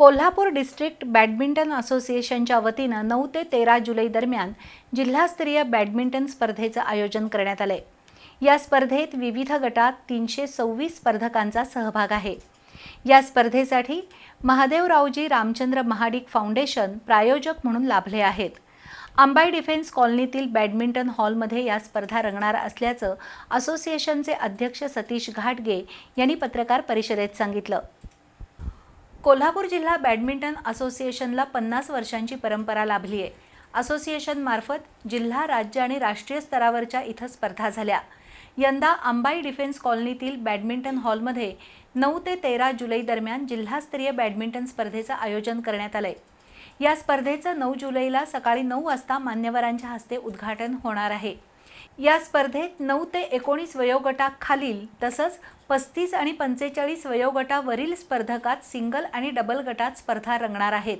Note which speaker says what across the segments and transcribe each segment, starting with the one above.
Speaker 1: Kolhapur district badminton असोसिएशनच्या वतीनं नऊ ते तेरा जुलै दरम्यान जिल्हास्तरीय बॅडमिंटन स्पर्धेचं आयोजन करण्यात आलंय. या स्पर्धेत विविध गटात तीनशे सव्वीस स्पर्धकांचा सहभाग आहे. या स्पर्धेसाठी महादेवरावजी रामचंद्र महाडिक फाउंडेशन प्रायोजक म्हणून लाभले आहेत. अंबाई डिफेन्स कॉलनीतील बॅडमिंटन हॉलमध्ये या स्पर्धा रंगणार असल्याचं असोसिएशनचे अध्यक्ष सतीश घाटगे यांनी पत्रकार परिषदेत सांगितलं. कोल्हापूर जिल्हा बॅडमिंटन असोसिएशनला पन्नास वर्षांची परंपरा लाभली आहे. असोसिएशनमार्फत जिल्हा राज्य आणि राष्ट्रीय स्तरावरच्या इथं स्पर्धा झाल्या. यंदा अंबाई डिफेन्स कॉलनीतील बॅडमिंटन हॉलमध्ये नऊ ते तेरा जुलै दरम्यान जिल्हास्तरीय बॅडमिंटन स्पर्धेचं आयोजन करण्यात आलंय. या स्पर्धेचं नऊ जुलैला सकाळी नऊ वाजता मान्यवरांच्या हस्ते उद्घाटन होणार आहे. या स्पर्धेत नऊ ते एकोणीस वयोगटाखालील तसंच पस्तीस आणि पंचेचाळीस वयोगटावरील स्पर्धकात सिंगल आणि डबल गटात स्पर्धा रंगणार आहेत.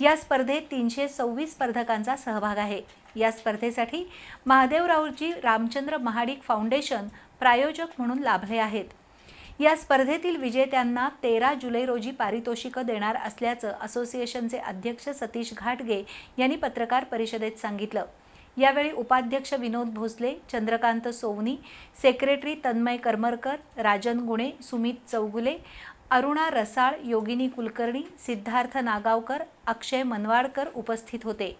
Speaker 1: या स्पर्धेत तीनशे सव्वीस स्पर्धकांचा सहभाग आहे. या स्पर्धेसाठी महादेवरावजी रामचंद्र महाडिक फाउंडेशन प्रायोजक म्हणून लाभले आहेत. या स्पर्धेतील विजेत्यांना तेरा जुलै रोजी पारितोषिकं देणार असल्याचं असोसिएशनचे अध्यक्ष सतीश घाटगे यांनी पत्रकार परिषदेत सांगितलं. यावेळी उपाध्यक्ष विनोद भोसले चंद्रकांत सोवनी सेक्रेटरी तन्मय करमरकर राजन गुणे सुमित चौगुले अरुणा रसाळ योगिनी कुलकर्णी सिद्धार्थ नागावकर अक्षय मनवाडकर उपस्थित होते.